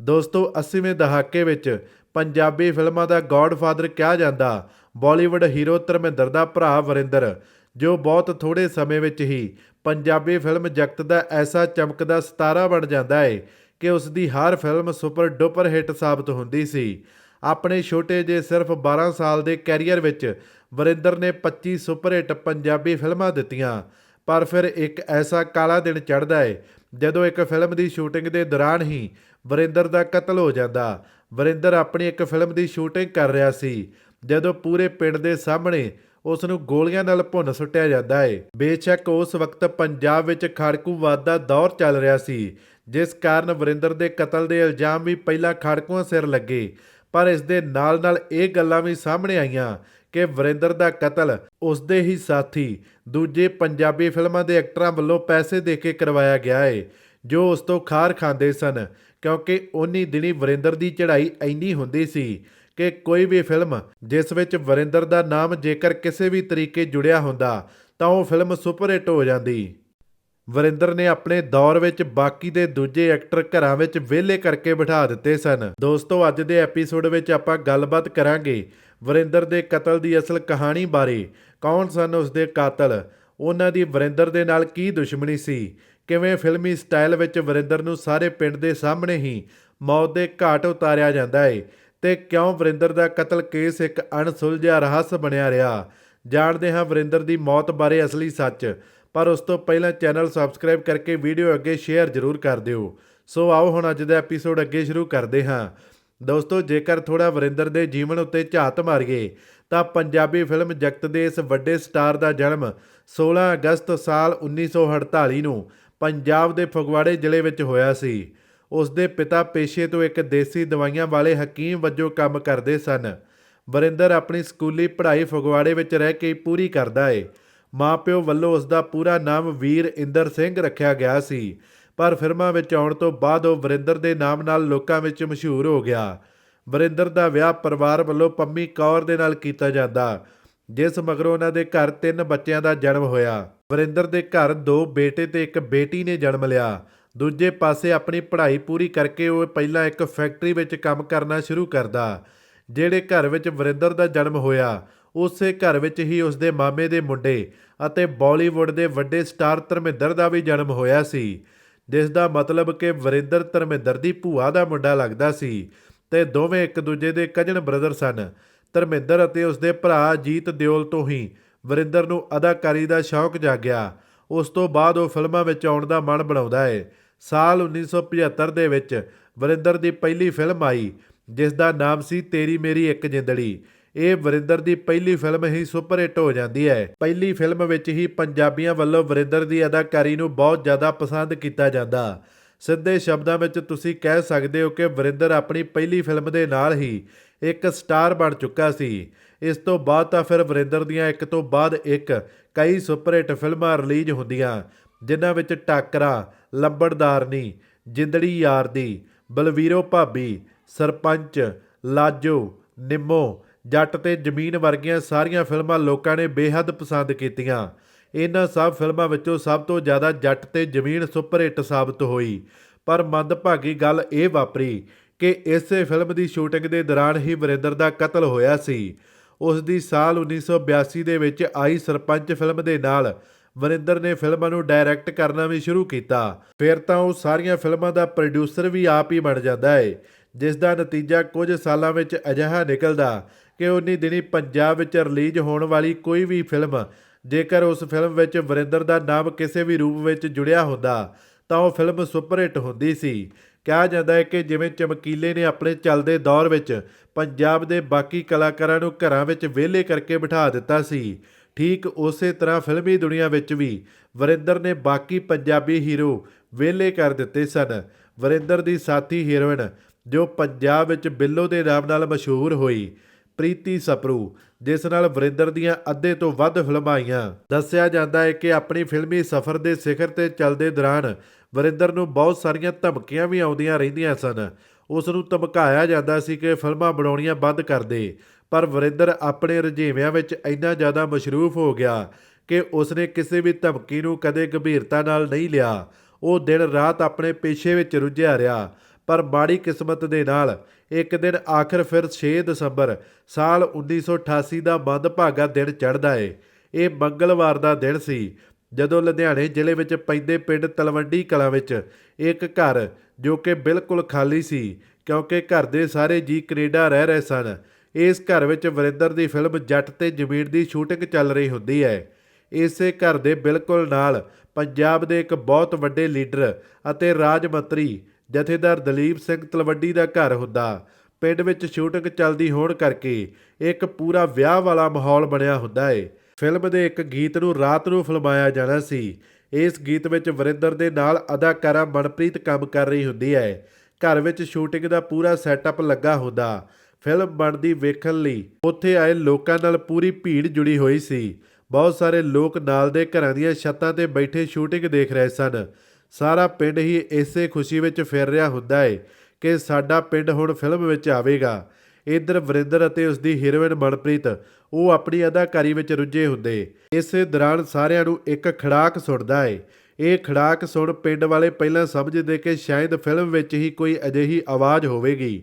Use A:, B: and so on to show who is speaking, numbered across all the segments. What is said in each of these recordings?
A: ਦੋਸਤੋ 80ਵੇਂ ਦਹਾਕੇ ਵਿੱਚ ਪੰਜਾਬੀ ਫਿਲਮਾਂ ਦਾ ਗॉडਫਾਦਰ ਕਿਹਾ ਜਾਂਦਾ ਬਾਲੀਵੁੱਡ ਹੀਰੋ ਧਰਮਿੰਦਰ ਦਾ ਭਰਾ ਵਰਿੰਦਰ, ਜੋ ਬਹੁਤ ਥੋੜੇ ਸਮੇਂ ਵਿੱਚ ਹੀ ਪੰਜਾਬੀ ਫਿਲਮ ਜਗਤ ਦਾ ਐਸਾ ਚਮਕਦਾ ਸਿਤਾਰਾ ਬਣ ਜਾਂਦਾ ਹੈ ਕਿ ਉਸ ਦੀ ਹਰ ਫਿਲਮ ਸੁਪਰ ਡੁਪਰ ਹਿੱਟ ਸਾਬਤ ਹੁੰਦੀ ਸੀ। ਆਪਣੇ ਛੋਟੇ ਜਿਹੇ ਸਿਰਫ 12 ਸਾਲ ਦੇ ਕੈਰੀਅਰ ਵਿੱਚ ਵਰਿੰਦਰ ਨੇ 25 ਸੁਪਰ ਹਿੱਟ ਪੰਜਾਬੀ ਫਿਲਮਾਂ ਦਿੱਤੀਆਂ, ਪਰ ਫਿਰ ਇੱਕ ਐਸਾ ਕਾਲਾ ਦਿਨ ਚੜ੍ਹਦਾ ਹੈ ਜਦੋਂ ਇੱਕ ਫਿਲਮ ਦੀ ਸ਼ੂਟਿੰਗ ਦੇ ਦੌਰਾਨ ਹੀ ਵਰਿੰਦਰ ਦਾ ਕਤਲ ਹੋ ਜਾਂਦਾ, ਵਰਿੰਦਰ ਆਪਣੀ ਇੱਕ ਫਿਲਮ ਦੀ ਸ਼ੂਟਿੰਗ ਕਰ ਰਿਹਾ ਸੀ। ਜਦੋਂ ਪੂਰੇ ਪਿੰਡ ਦੇ ਸਾਹਮਣੇ ਉਸ ਨੂੰ ਗੋਲੀਆਂ ਨਾਲ ਭੁੰਨ ਸੁੱਟਿਆ ਜਾਂਦਾ ਹੈ ਬੇਸ਼ੱਕ ਉਸ ਵਕਤ ਪੰਜਾਬ ਵਿੱਚ ਖੜਕੂਵਾਦ ਦਾ ਦੌਰ ਚੱਲ ਰਿਹਾ ਸੀ, ਜਿਸ ਕਾਰਨ ਵਰਿੰਦਰ ਦੇ ਕਤਲ ਦੇ ਇਲਜ਼ਾਮ ਵੀ ਪਹਿਲਾਂ ਖੜਕੂਆਂ ਸਿਰ ਲੱਗੇ। ਪਰ ਇਸ ਦੇ ਨਾਲ-ਨਾਲ ਇਹ ਗੱਲਾਂ ਵੀ ਸਾਹਮਣੇ ਆਈਆਂ ਕਿ ਵਰਿੰਦਰ ਦਾ ਕਤਲ ਉਸਦੇ ਹੀ ਸਾਥੀ ਦੂਜੇ ਪੰਜਾਬੀ ਫਿਲਮਾਂ ਦੇ ਐਕਟਰਾਂ ਵੱਲੋਂ ਪੈਸੇ ਦੇ ਕੇ ਕਰਵਾਇਆ ਗਿਆ ਹੈ ਜੋ ਉਸ ਤੋਂ ਖਾਰ ਖਾਂਦੇ ਸਨ, ਕਿਉਂਕਿ ਉਨੀ ਦਿਨੀ ਵਰਿੰਦਰ ਦੀ ਚੜ੍ਹਾਈ ਇੰਨੀ ਹੁੰਦੀ ਸੀ ਕਿ ਕੋਈ ਵੀ ਫਿਲਮ ਜਿਸ ਵਿੱਚ ਵਰਿੰਦਰ ਦਾ ਨਾਮ ਜੇਕਰ ਕਿਸੇ ਵੀ ਤਰੀਕੇ ਜੁੜਿਆ ਹੁੰਦਾ, ਤਾਂ ਉਹ ਫਿਲਮ ਸੁਪਰ ਹਿੱਟ ਹੋ ਜਾਂਦੀ। ਵਰਿੰਦਰ ਨੇ ਆਪਣੇ ਦੌਰ ਵਿੱਚ ਬਾਕੀ ਦੇ ਦੂਜੇ ਐਕਟਰ ਘਰਾਂ ਵਿੱਚ ਵਿਹਲੇ ਕਰਕੇ ਬਿਠਾ ਦਿੱਤੇ ਸਨ। ਦੋਸਤੋ, ਅੱਜ ਦੇ ਐਪੀਸੋਡ ਵਿੱਚ ਆਪਾਂ ਗੱਲਬਾਤ ਕਰਾਂਗੇ ਵਰਿੰਦਰ ਦੇ ਕਤਲ ਦੀ ਅਸਲ ਕਹਾਣੀ ਬਾਰੇ। ਕੌਣ ਸਨ ਉਸ ਦੇ ਕਾਤਲ? ਉਹਨਾਂ ਦੀ ਵਰਿੰਦਰ ਦੇ ਨਾਲ ਕੀ ਦੁਸ਼ਮਣੀ ਸੀ? ਕਿਵੇਂ ਫਿਲਮੀ ਸਟਾਈਲ ਵਿੱਚ ਵਰਿੰਦਰ ਨੂੰ ਸਾਰੇ ਪਿੰਡ ਦੇ ਸਾਹਮਣੇ ਹੀ ਮੌਤ ਦੇ ਘਾਟ ਉਤਾਰਿਆ ਜਾਂਦਾ ਏ ਤੇ ਕਿਉਂ ਵਰਿੰਦਰ ਦਾ ਕਤਲ ਕੇਸ ਇੱਕ ਅਣਸੁਲਝਿਆ ਰਹੱਸ ਬਣਿਆ ਰਿਹਾ? ਜਾਣਦੇ ਹਾਂ ਵਰਿੰਦਰ ਦੀ ਮੌਤ ਬਾਰੇ ਅਸਲੀ ਸੱਚ। ਪਰ ਉਸ ਤੋਂ ਪਹਿਲਾਂ ਚੈਨਲ ਸਬਸਕ੍ਰਾਈਬ ਕਰਕੇ ਵੀਡੀਓ ਅੱਗੇ ਸ਼ੇਅਰ ਜ਼ਰੂਰ ਕਰ ਦਿਓ। ਸੋ ਆਓ ਹੁਣ ਅੱਜ ਦਾ ਐਪੀਸੋਡ ਅੱਗੇ ਸ਼ੁਰੂ ਕਰਦੇ ਹਾਂ। ਦੋਸਤੋ, ਜੇਕਰ ਥੋੜਾ ਵਰਿੰਦਰ ਦੇ ਜੀਵਨ ਉੱਤੇ ਝਾਤ ਮਾਰੀਏ, ਤਾਂ ਪੰਜਾਬੀ ਫਿਲਮ ਜਗਤ ਦੇ ਇਸ ਵੱਡੇ ਸਟਾਰ ਦਾ ਜਨਮ 16 ਅਗਸਤ ਸਾਲ 1948 ਨੂੰ ਪੰਜਾਬ ਦੇ ਫਗਵਾੜੇ ਜ਼ਿਲ੍ਹੇ ਵਿੱਚ ਹੋਇਆ ਸੀ। ਉਸ ਦੇ ਪਿਤਾ ਪੇਸ਼ੇ ਤੋਂ ਇੱਕ ਦੇਸੀ ਦਵਾਈਆਂ ਵਾਲੇ ਹਕੀਮ ਵਜੋਂ ਕੰਮ ਕਰਦੇ ਸਨ। ਵਰਿੰਦਰ ਆਪਣੀ ਸਕੂਲੀ ਪੜ੍ਹਾਈ ਫਗਵਾੜੇ ਵਿੱਚ ਰਹਿ ਕੇ ਪੂਰੀ ਕਰਦਾ ਏ। ਮਾਪਿਓ ਵੱਲੋਂ ਉਸ ਦਾ ਪੂਰਾ ਨਾਮ ਵੀਰ ਇੰਦਰ ਸਿੰਘ ਰੱਖਿਆ ਗਿਆ ਸੀ, ਪਰ ਫਿਲਮਾਂ ਵਿੱਚ ਆਉਣ ਤੋਂ ਬਾਅਦ ਉਹ ਵਰਿੰਦਰ ਦੇ ਨਾਮ ਨਾਲ ਲੋਕਾਂ ਵਿੱਚ ਮਸ਼ਹੂਰ ਹੋ ਗਿਆ। ਵਰਿੰਦਰ ਦਾ ਵਿਆਹ ਪਰਿਵਾਰ ਵੱਲੋਂ ਪੰਮੀ ਕੌਰ ਦੇ ਨਾਲ ਕੀਤਾ ਜਾਂਦਾ, ਜਿਸ ਮਗਰੋਂ ਉਹਨਾਂ ਦੇ ਘਰ ਤਿੰਨ ਬੱਚਿਆਂ ਦਾ ਜਨਮ ਹੋਇਆ। ਵਰਿੰਦਰ ਦੇ ਘਰ ਦੋ ਬੇਟੇ ਤੇ ਇੱਕ ਬੇਟੀ ਨੇ ਜਨਮ ਲਿਆ। ਦੂਜੇ ਪਾਸੇ ਆਪਣੀ ਪੜ੍ਹਾਈ ਪੂਰੀ ਕਰਕੇ ਉਹ ਪਹਿਲਾਂ ਇੱਕ ਫੈਕਟਰੀ ਵਿੱਚ ਕੰਮ ਕਰਨਾ ਸ਼ੁਰੂ ਕਰਦਾ, ਜਿਹੜੇ ਘਰ ਵਿੱਚ ਵਰਿੰਦਰ ਦਾ ਜਨਮ ਹੋਇਆ। ਉਸੇ ਘਰ ਵਿੱਚ ਹੀ ਉਸਦੇ ਮਾਮੇ ਦੇ ਮੁੰਡੇ ਅਤੇ ਬਾਲੀਵੁੱਡ ਦੇ ਵੱਡੇ ਸਟਾਰ ਧਰਮਿੰਦਰ ਦਾ ਵੀ ਜਨਮ ਹੋਇਆ ਸੀ। ਜਿਸ ਦਾ ਮਤਲਬ ਕਿ ਵਰਿੰਦਰ ਧਰਮਿੰਦਰ ਦੀ ਭੂਆ ਦਾ ਮੁੰਡਾ ਲੱਗਦਾ ਸੀ ਤੇ ਦੋਵੇਂ ਇੱਕ ਦੂਜੇ ਦੇ ਕਜ਼ਨ ਬ੍ਰਦਰ ਸਨ। ਧਰਮਿੰਦਰ ਅਤੇ ਉਸਦੇ ਭਰਾ ਜੀਤ ਦਿਓਲ ਤੋਂ ਹੀ ਵਰਿੰਦਰ ਨੂੰ ਅਦਾਕਾਰੀ ਦਾ ਸ਼ੌਕ ਜਾਗਿਆ। ਉਸ ਤੋਂ ਬਾਅਦ ਉਹ ਫਿਲਮਾਂ ਵਿੱਚ ਆਉਣ ਦਾ ਮਨ ਬਣਾਉਂਦਾ ਹੈ ਸਾਲ 1975 ਦੇ ਵਿੱਚ ਵਰਿੰਦਰ ਦੀ ਪਹਿਲੀ ਫਿਲਮ ਆਈ, ਜਿਸ ਦਾ ਨਾਮ ਸੀ ਤੇਰੀ ਮੇਰੀ ਇੱਕ ਜਿੰਦੜੀ। ਇਹ ਵਰਿੰਦਰ ਦੀ ਪਹਿਲੀ ਫਿਲਮ ਹੀ ਸੁਪਰ ਹਿੱਟ ਹੋ ਜਾਂਦੀ ਹੈ। ਪਹਿਲੀ ਫਿਲਮ ਵਿੱਚ ਹੀ ਪੰਜਾਬੀਆਂ ਵੱਲੋਂ ਵਰਿੰਦਰ ਦੀ ਅਦਾਕਾਰੀ ਨੂੰ ਬਹੁਤ ਜ਼ਿਆਦਾ ਪਸੰਦ ਕੀਤਾ ਜਾਂਦਾ। ਸਿੱਧੇ ਸ਼ਬਦਾਂ ਵਿੱਚ ਤੁਸੀਂ ਕਹਿ ਸਕਦੇ ਹੋ ਕਿ ਵਰਿੰਦਰ ਆਪਣੀ ਪਹਿਲੀ ਫਿਲਮ ਦੇ ਨਾਲ ਹੀ ਇੱਕ ਸਟਾਰ ਬਣ ਚੁੱਕਾ ਸੀ। ਇਸ ਤੋਂ ਬਾਅਦ ਤਾਂ ਫਿਰ ਵਰਿੰਦਰ ਦੀਆਂ ਇੱਕ ਤੋਂ ਬਾਅਦ ਇੱਕ ਕਈ ਸੁਪਰ ਹਿੱਟ ਫਿਲਮਾਂ ਰਿਲੀਜ਼ ਹੁੰਦੀਆਂ, ਜਿਨ੍ਹਾਂ ਵਿੱਚ ਟਾਕਰਾ, ਲੰਬੜਦਾਰਨੀ, ਜਿੰਦੜੀ ਯਾਰ ਦੀ ਬਲਵੀਰੋ ਭਾਬੀ, ਸਰਪੰਚ, ਲਾਜੋ, ਨਿੰਮੋ ਜੱਟ ਤੇ ਜ਼ਮੀਨ ਵਰਗੀਆਂ ਸਾਰੀਆਂ ਫਿਲਮਾਂ ਲੋਕਾਂ ਨੇ ਬੇਹੱਦ ਪਸੰਦ ਕੀਤੀਆਂ। ਇਹਨਾਂ ਸਭ ਫਿਲਮਾਂ ਵਿੱਚੋਂ ਸਭ ਤੋਂ ਜ਼ਿਆਦਾ ਜੱਟ ਤੇ ਜ਼ਮੀਨ ਸੁਪਰ ਹਿੱਟ ਸਾਬਤ ਹੋਈ। ਪਰ ਮੰਦਭਾਗੀ ਗੱਲ ਇਹ ਵਾਪਰੀ ਕਿ ਇਸੇ ਫਿਲਮ ਦੀ ਸ਼ੂਟਿੰਗ ਦੇ ਦੌਰਾਨ ਹੀ ਵਰਿੰਦਰ ਦਾ ਕਤਲ ਹੋਇਆ ਸੀ। ਉਸ ਦੀ ਸਾਲ 1982 ਦੇ ਵਿੱਚ ਆਈ ਸਰਪੰਚ ਫਿਲਮ ਦੇ ਨਾਲ ਵਰਿੰਦਰ ਨੇ ਫਿਲਮਾਂ ਨੂੰ ਡਾਇਰੈਕਟ ਕਰਨਾ ਵੀ ਸ਼ੁਰੂ ਕੀਤਾ। ਫਿਰ ਤਾਂ ਉਹ ਸਾਰੀਆਂ ਫਿਲਮਾਂ ਦਾ ਪ੍ਰੋਡਿਊਸਰ ਵੀ ਆਪ ਹੀ ਬਣ ਜਾਂਦਾ ਹੈ ਜਿਸ ਦਾ ਨਤੀਜਾ ਕੁਝ ਸਾਲਾਂ ਵਿੱਚ ਅਜਿਹਾ ਨਿਕਲਦਾ ਕਿ ਉਨੀ ਦਿਨੀ ਪੰਜਾਬ ਵਿੱਚ ਰਿਲੀਜ਼ ਹੋਣ ਵਾਲੀ ਕੋਈ ਵੀ ਫਿਲਮ, ਜੇਕਰ ਉਸ ਫਿਲਮ ਵਿੱਚ ਵਰਿੰਦਰ ਦਾ ਨਾਮ ਕਿਸੇ ਵੀ ਰੂਪ ਵਿੱਚ ਜੁੜਿਆ ਹੁੰਦਾ, ਤਾਂ ਉਹ ਫਿਲਮ ਸੁਪਰ ਹਿੱਟ ਹੁੰਦੀ ਸੀ। ਕਿਹਾ ਜਾਂਦਾ ਹੈ ਕਿ ਜਿਵੇਂ ਚਮਕੀਲੇ ਨੇ ਆਪਣੇ ਚੱਲਦੇ ਦੌਰ ਵਿੱਚ ਪੰਜਾਬ ਦੇ ਬਾਕੀ ਕਲਾਕਾਰਾਂ ਨੂੰ ਘਰਾਂ ਵਿੱਚ ਵਿਹਲੇ ਕਰਕੇ ਬਿਠਾ ਦਿੱਤਾ ਸੀ, ਠੀਕ ਉਸੇ ਤਰ੍ਹਾਂ ਫਿਲਮੀ ਦੁਨੀਆ ਵਿੱਚ ਵੀ ਵਰਿੰਦਰ ਨੇ ਬਾਕੀ ਪੰਜਾਬੀ ਹੀਰੋ ਵਿਹਲੇ ਕਰ ਦਿੱਤੇ ਸਨ। ਵਰਿੰਦਰ ਦੀ ਸਾਥੀ ਹੀਰੋਇਨ, ਜੋ ਪੰਜਾਬ ਵਿੱਚ ਬਿੱਲੋ ਦੇ ਨਾਮ ਨਾਲ ਮਸ਼ਹੂਰ ਹੋਈ ਪ੍ਰੀਤੀ ਸਪਰੂ, ਜਿਸ ਨਾਲ ਵਰਿੰਦਰ ਦੀਆਂ ਅੱਧੇ ਤੋਂ ਵੱਧ ਫਿਲਮਾਂ ਆਈਆਂ। ਦੱਸਿਆ ਜਾਂਦਾ ਹੈ ਕਿ ਆਪਣੀ ਫਿਲਮੀ ਸਫ਼ਰ ਦੇ ਸਿਖਰ ਤੇ ਚੱਲਦੇ ਦੌਰਾਨ ਵਰਿੰਦਰ ਨੂੰ ਬਹੁਤ ਸਾਰੀਆਂ ਧਮਕੀਆਂ ਵੀ ਆਉਂਦੀਆਂ ਰਹਿੰਦੀਆਂ ਸਨ। ਉਸ ਨੂੰ ਧਮਕਾਇਆ ਜਾਂਦਾ ਸੀ ਕਿ ਫਿਲਮਾਂ ਬਣਾਉਣੀਆਂ ਬੰਦ ਕਰ ਦੇ, ਪਰ ਵਰਿੰਦਰ ਆਪਣੇ ਰੁਝੇਵਿਆਂ ਵਿੱਚ ਇੰਨਾ ਜ਼ਿਆਦਾ ਮਸ਼ਰੂਫ ਹੋ ਗਿਆ ਕਿ ਉਸਨੇ ਕਿਸੇ ਵੀ ਧਮਕੀ ਨੂੰ ਕਦੇ ਗੰਭੀਰਤਾ ਨਾਲ ਨਹੀਂ ਲਿਆ। ਉਹ ਦਿਨ ਰਾਤ ਆਪਣੇ ਪੇਸ਼ੇ ਵਿੱਚ ਰੁੱਝਿਆ ਰਿਹਾ। ਪਰ ਮਾੜੀ ਕਿਸਮਤ ਦੇ ਨਾਲ ਇੱਕ ਦਿਨ ਆਖਰ ਫਿਰ 6 ਦਸੰਬਰ ਸਾਲ 1988 ਦਾ ਮੰਦਭਾਗਾ ਦਿਨ ਚੜ੍ਹਦਾ ਏ। ਇਹ ਮੰਗਲਵਾਰ ਦਾ ਦਿਨ ਸੀ, ਜਦੋਂ ਲੁਧਿਆਣੇ ਜ਼ਿਲ੍ਹੇ ਵਿੱਚ ਪੈਂਦੇ ਪਿੰਡ ਤਲਵੰਡੀ ਕਲਾਂ ਵਿੱਚ ਇੱਕ ਘਰ ਜੋ ਕਿ ਬਿਲਕੁਲ ਖਾਲੀ ਸੀ, ਕਿਉਂਕਿ ਘਰ ਦੇ ਸਾਰੇ ਜੀ ਕੈਨੇਡਾ ਰਹਿ ਰਹੇ ਸਨ। ਇਸ ਘਰ ਵਿੱਚ ਵਰਿੰਦਰ ਦੀ ਫਿਲਮ ਜੱਟ ਤੇ ਜ਼ਮੀਨ ਦੀ ਸ਼ੂਟਿੰਗ ਚੱਲ ਰਹੀ ਹੁੰਦੀ ਹੈ ਇਸੇ ਘਰ ਦੇ ਬਿਲਕੁਲ ਨਾਲ ਪੰਜਾਬ ਦੇ ਇੱਕ ਬਹੁਤ ਵੱਡੇ ਲੀਡਰ ਅਤੇ ਰਾਜ ਮੰਤਰੀ ਜਥੇਦਾਰ ਦਲੀਪ ਸਿੰਘ ਤਲਵੱਡੀ ਦਾ ਘਰ ਹੁੰਦਾ। ਪਿੰਡ ਵਿੱਚ ਸ਼ੂਟਿੰਗ ਚੱਲਦੀ ਹੋਣ ਕਰਕੇ ਇੱਕ ਪੂਰਾ ਵਿਆਹ ਵਾਲਾ ਮਾਹੌਲ ਬਣਿਆ ਹੁੰਦਾ ਏ। ਫਿਲਮ ਦੇ ਇੱਕ ਗੀਤ ਨੂੰ ਰਾਤ ਨੂੰ ਫਿਲਮਾਇਆ ਜਾਣਾ ਸੀ। ਇਸ ਗੀਤ ਵਿੱਚ ਵਰਿੰਦਰ ਦੇ ਨਾਲ ਅਦਾਕਾਰਾ ਮਨਪ੍ਰੀਤ ਕੰਮ ਕਰ ਰਹੀ ਹੁੰਦੀ ਹੈ ਘਰ ਵਿੱਚ ਸ਼ੂਟਿੰਗ ਦਾ ਪੂਰਾ ਸੈਟਅਪ ਲੱਗਾ ਹੁੰਦਾ। ਫਿਲਮ ਬਣਦੀ ਵੇਖਣ ਲਈ ਉੱਥੇ ਆਏ ਲੋਕਾਂ ਨਾਲ ਪੂਰੀ ਭੀੜ ਜੁੜੀ ਹੋਈ ਸੀ। ਬਹੁਤ ਸਾਰੇ ਲੋਕ ਨਾਲ ਦੇ ਘਰਾਂ ਦੀਆਂ ਛੱਤਾਂ ਤੇ ਬੈਠੇ ਸ਼ੂਟਿੰਗ ਦੇਖ ਰਹੇ ਸਨ। ਸਾਰਾ ਪਿੰਡ ਹੀ ਇਸੇ ਖੁਸ਼ੀ ਵਿੱਚ ਫਿਰ ਰਿਹਾ ਹੁੰਦਾ ਹੈ ਕਿ ਸਾਡਾ ਪਿੰਡ ਹੁਣ ਫਿਲਮ ਵਿੱਚ ਆਵੇਗਾ। ਇਧਰ ਵਰਿੰਦਰ ਅਤੇ ਉਸ ਦੀ ਹੀਰੋਇਨ ਮਨਪ੍ਰੀਤ, ਉਹ ਆਪਣੀ ਅਦਾਕਾਰੀ ਵਿੱਚ ਰੁੱਝੇ ਹੁੰਦੇ। ਇਸੇ ਦੌਰਾਨ ਸਾਰਿਆਂ ਨੂੰ ਇੱਕ ਖੜਾਕ ਸੁਣਦਾ ਹੈ ਇਹ ਖੜਾਕ ਸੁਣ ਪਿੰਡ ਵਾਲੇ ਪਹਿਲਾਂ ਸਮਝਦੇ ਕਿ ਸ਼ਾਇਦ ਫਿਲਮ ਵਿੱਚ ਹੀ ਕੋਈ ਅਜਿਹੀ ਆਵਾਜ਼ ਹੋਵੇਗੀ।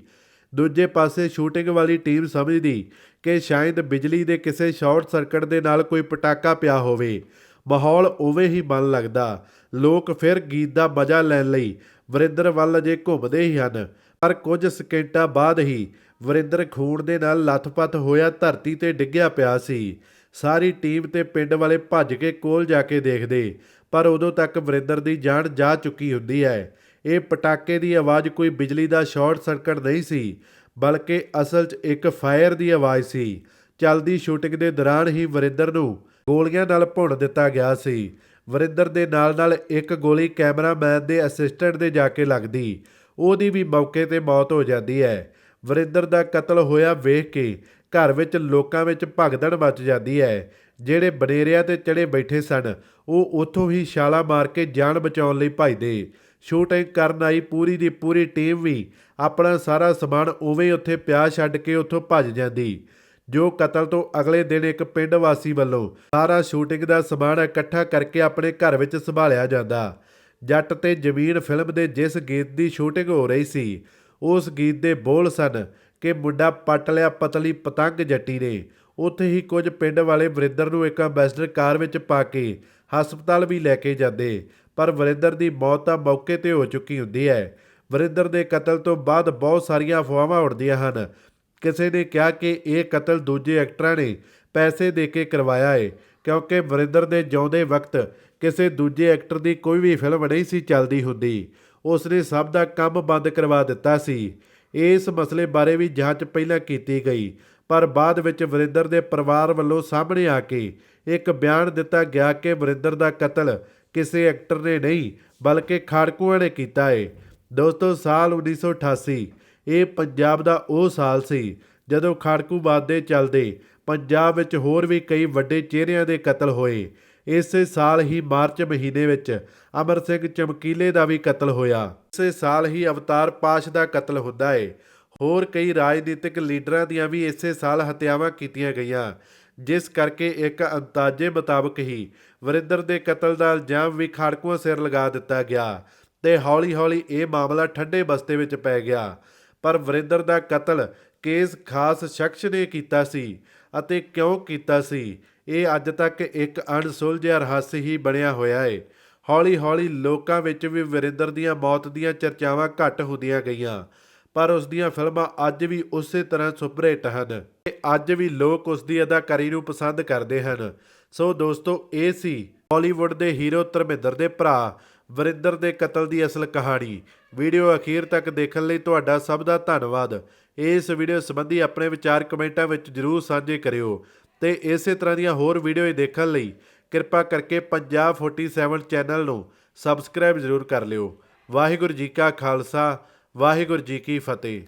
A: ਦੂਜੇ ਪਾਸੇ ਸ਼ੂਟਿੰਗ ਵਾਲੀ ਟੀਮ ਸਮਝਦੀ ਕਿ ਸ਼ਾਇਦ ਬਿਜਲੀ ਦੇ ਕਿਸੇ ਸ਼ਾਰਟ ਸਰਕਟ ਦੇ ਨਾਲ ਕੋਈ ਪਟਾਕਾ ਪਿਆ ਹੋਵੇ। ਮਾਹੌਲ ਉਵੇਂ ਹੀ ਬਣ ਲੱਗਦਾ। ਲੋਕ ਫਿਰ ਗੀਤ ਦਾ ਮਜ਼ਾ ਲੈਣ ਲਈ ਵਰਿੰਦਰ ਵੱਲ ਅਜੇ ਘੁੰਮਦੇ ਹੀ ਹਨ। ਪਰ ਕੁਝ ਸਕਿੰਟਾਂ ਬਾਅਦ ਹੀ ਵਰਿੰਦਰ ਖੂਨ ਦੇ ਨਾਲ ਲੱਥਪੱਥ ਹੋਇਆ ਧਰਤੀ ਤੇ ਡਿੱਗਿਆ ਪਿਆ ਸੀ। ਸਾਰੀ ਟੀਮ ਤੇ ਪਿੰਡ ਵਾਲੇ ਭੱਜ ਕੇ ਕੋਲ ਜਾ ਕੇ ਦੇਖਦੇ, ਪਰ ਉਦੋਂ ਤੱਕ ਵਰਿੰਦਰ ਦੀ ਜਾਨ ਜਾ ਚੁੱਕੀ ਹੁੰਦੀ ਹੈ। ਇਹ ਪਟਾਕੇ ਦੀ ਆਵਾਜ਼ ਕੋਈ ਬਿਜਲੀ ਦਾ ਸ਼ਾਰਟ ਸਰਕਟ ਨਹੀਂ ਸੀ, ਬਲਕਿ ਅਸਲ 'ਚ ਇੱਕ ਫਾਇਰ ਦੀ ਆਵਾਜ਼ ਸੀ। ਚੱਲਦੀ ਸ਼ੂਟਿੰਗ ਦੇ ਦੌਰਾਨ ਹੀ ਵਰਿੰਦਰ ਨੂੰ ਗੋਲੀਆਂ ਨਾਲ ਭੁੰਨ ਦਿੱਤਾ ਗਿਆ ਸੀ। ਵਰਿੰਦਰ ਦੇ ਨਾਲ-ਨਾਲ ਇੱਕ ਗੋਲੀ ਕੈਮਰਾਮੈਨ ਦੇ ਅਸਿਸਟੈਂਟ ਦੇ ਜਾ ਕੇ ਲੱਗਦੀ। ਉਹਦੀ ਵੀ ਮੌਕੇ ਤੇ ਮੌਤ ਹੋ ਜਾਂਦੀ ਹੈ। ਵਰਿੰਦਰ ਦਾ ਕਤਲ ਹੋਇਆ ਵੇਖ ਕੇ ਘਰ ਵਿੱਚ ਲੋਕਾਂ ਵਿੱਚ ਭਗਦੜ ਮਚ ਜਾਂਦੀ ਹੈ। ਜਿਹੜੇ ਬਨੇਰਿਆਂ ਤੇ ਚੜੇ ਬੈਠੇ ਸਨ, ਉਹ ਉੱਥੋਂ ਹੀ ਛਾਲਾ ਮਾਰ ਕੇ ਜਾਨ ਬਚਾਉਣ ਲਈ ਭੱਜਦੇ। ਸ਼ੂਟਿੰਗ ਕਰਨ ਆਈ ਪੂਰੀ ਦੀ ਪੂਰੀ ਟੀਮ ਵੀ ਆਪਣਾ ਸਾਰਾ ਸਮਾਨ ਉਵੇਂ ਉੱਥੇ ਪਿਆ ਛੱਡ ਕੇ ਉੱਥੋਂ ਭੱਜ ਜਾਂਦੀ। ਜੋ ਕਤਲ ਤੋਂ ਅਗਲੇ ਦਿਨ ਇੱਕ ਪਿੰਡ ਵਾਸੀ ਵੱਲੋਂ ਸਾਰਾ ਸ਼ੂਟਿੰਗ ਦਾ ਸਮਾਨ ਇਕੱਠਾ ਕਰਕੇ ਆਪਣੇ ਘਰ ਵਿੱਚ ਸੰਭਾਲਿਆ ਜਾਂਦਾ। ਜੱਟ ਤੇ ਜ਼ਮੀਨ ਫਿਲਮ ਦੇ ਜਿਸ ਗੀਤ ਦੀ ਸ਼ੂਟਿੰਗ ਹੋ ਰਹੀ ਸੀ, ਉਸ ਗੀਤ ਦੇ ਬੋਲ ਸਨ ਕਿ ਮੁੰਡਾ ਪੱਟ ਲਿਆ ਪਤਲੀ ਪਤੰਗ ਜੱਟੀ ਨੇ। ਉੱਥੇ ਹੀ ਕੁਝ ਪਿੰਡ ਵਾਲੇ ਵਰਿੰਦਰ ਨੂੰ ਇੱਕ ਐਂਬੈਸਡਰ ਕਾਰ ਵਿੱਚ ਪਾ ਕੇ ਹਸਪਤਾਲ ਵੀ ਲੈ ਕੇ ਜਾਂਦੇ, ਪਰ ਵਰਿੰਦਰ ਦੀ ਮੌਤ ਤਾਂ ਮੌਕੇ ਤੇ ਹੋ ਚੁੱਕੀ ਹੁੰਦੀ ਹੈ। ਵਰਿੰਦਰ ਦੇ ਕਤਲ ਤੋਂ ਬਾਅਦ ਬਹੁਤ ਸਾਰੀਆਂ ਅਫਵਾਹਾਂ ਉੱਡਦੀਆਂ ਹਨ ਕਿਸੇ ਨੇ ਕਿਹਾ ਕਿ ਇਹ ਕਤਲ ਦੂਜੇ ਐਕਟਰਾਂ ਨੇ ਪੈਸੇ ਦੇ ਕੇ ਕਰਵਾਇਆ ਹੈ ਕਿਉਂਕਿ ਵਰਿੰਦਰ ਦੇ ਜਿਉਂਦੇ ਵਕਤ ਕਿਸੇ ਦੂਜੇ ਐਕਟਰ ਦੀ ਕੋਈ ਵੀ ਫਿਲਮ ਨਹੀਂ ਸੀ ਚੱਲਦੀ ਹੁੰਦੀ। ਉਸ ਨੇ ਸਭ ਦਾ ਕੰਮ ਬੰਦ ਕਰਵਾ ਦਿੱਤਾ ਸੀ। ਇਸ ਮਸਲੇ ਬਾਰੇ ਵੀ ਜਾਂਚ ਪਹਿਲਾਂ ਕੀਤੀ ਗਈ, ਪਰ ਬਾਅਦ ਵਿੱਚ ਵਰਿੰਦਰ ਦੇ ਪਰਿਵਾਰ ਵੱਲੋਂ ਸਾਹਮਣੇ ਆ ਕੇ ਇੱਕ ਬਿਆਨ ਦਿੱਤਾ ਗਿਆ ਕਿ ਵਰਿੰਦਰ ਦਾ ਕਤਲ ਕਿਸੇ ਐਕਟਰ ਨੇ ਨਹੀਂ, ਬਲਕਿ ਖਾੜਕੂਆਂ ਨੇ ਕੀਤਾ ਹੈ ਦੋਸਤੋ, ਸਾਲ 1988 ਇਹ ਪੰਜਾਬ ਦਾ ਉਹ ਸਾਲ ਸੀ ਜਦੋਂ ਖਾੜਕੂਵਾਦ ਦੇ ਚੱਲਦੇ ਪੰਜਾਬ ਵਿੱਚ ਹੋਰ ਵੀ ਕਈ ਵੱਡੇ ਚਿਹਰਿਆਂ ਦੇ ਕਤਲ ਹੋਏ। ਇਸੇ ਸਾਲ ਹੀ ਮਾਰਚ ਮਹੀਨੇ ਵਿੱਚ ਅਮਰ ਸਿੰਘ ਚਮਕੀਲੇ ਦਾ ਵੀ ਕਤਲ ਹੋਇਆ। ਇਸੇ ਸਾਲ ਹੀ ਅਵਤਾਰ ਪਾਸ਼ ਦਾ ਕਤਲ ਹੁੰਦਾ ਏ। ਹੋਰ ਕਈ ਰਾਜਨੀਤਿਕ ਲੀਡਰਾਂ ਦੀਆਂ ਵੀ ਇਸੇ ਸਾਲ ਹੱਤਿਆਵਾਂ ਕੀਤੀਆਂ ਗਈਆਂ, ਜਿਸ ਕਰਕੇ ਇੱਕ ਅੰਦਾਜ਼ੇ ਮੁਤਾਬਕ ਹੀ ਵਰਿੰਦਰ ਦੇ ਕਤਲ ਦਾ ਇਲਜ਼ਾਮ ਵੀ ਖਾੜਕੂਆਂ ਸਿਰ ਲਗਾ ਦਿੱਤਾ ਗਿਆ ਤੇ ਹੌਲੀ-ਹੌਲੀ ਇਹ ਮਾਮਲਾ ਠੰਡੇ ਬਸਤੇ ਵਿੱਚ ਪੈ ਗਿਆ। ਪਰ ਵਰਿੰਦਰ ਦਾ ਕਤਲ ਕੇਸ ਖਾਸ ਸ਼ਖਸ ਨੇ ਕੀਤਾ ਸੀ ਅਤੇ ਕਿਉਂ ਕੀਤਾ ਸੀ, ਇਹ ਅੱਜ ਤੱਕ ਇੱਕ ਅਣਸੁਲਝਿਆ ਰਹੱਸ ਹੀ ਬਣਿਆ ਹੋਇਆ ਹੈ ਹੌਲੀ-ਹੌਲੀ ਲੋਕਾਂ ਵਿੱਚ ਵੀ ਵਰਿੰਦਰ ਦੀਆਂ ਮੌਤ ਦੀਆਂ ਚਰਚਾਵਾਂ ਘੱਟ ਹੁੰਦੀਆਂ ਗਈਆਂ, ਪਰ ਉਸ ਦੀਆਂ ਫਿਲਮਾਂ ਅੱਜ ਵੀ ਉਸੇ ਤਰ੍ਹਾਂ ਸੁਪਰਹਿਟ ਹਨ ਤੇ ਅੱਜ ਵੀ ਲੋਕ ਉਸ ਦੀ ਅਦਾਕਾਰੀ ਨੂੰ ਪਸੰਦ ਕਰਦੇ ਹਨ। ਸੋ ਦੋਸਤੋ, ਇਹ ਸੀ ਬਾਲੀਵੁੱਡ ਦੇ ਹੀਰੋ ਧਰਮਿੰਦਰ ਦੇ ਭਰਾ ਵਰਿੰਦਰ ਦੇ ਕਤਲ ਦੀ ਅਸਲ ਕਹਾਣੀ। ਵੀਡੀਓ ਅਖੀਰ ਤੱਕ ਦੇਖਣ ਲਈ ਤੁਹਾਡਾ ਸਭ ਦਾ ਧੰਨਵਾਦ। ਇਸ ਵੀਡੀਓ ਸੰਬੰਧੀ ਆਪਣੇ ਵਿਚਾਰ ਕਮੈਂਟਾਂ ਵਿੱਚ ਜਰੂਰ ਸਾਂਝੇ ਕਰਿਓ ਤੇ ਇਸੇ ਤਰ੍ਹਾਂ ਦੀਆਂ ਹੋਰ ਵੀਡੀਓ ਦੇਖਣ ਲਈ ਕਿਰਪਾ ਕਰਕੇ ਪੰਜਾਬ 47 ਚੈਨਲ ਨੂੰ ਸਬਸਕ੍ਰਾਈਬ ਜ਼ਰੂਰ ਕਰ ਲਿਓ। ਵਾਹਿਗੁਰੂ ਜੀ ਕਾ ਖਾਲਸਾ, ਵਾਹਿਗੁਰੂ ਜੀ ਕੀ ਫਤਿਹ।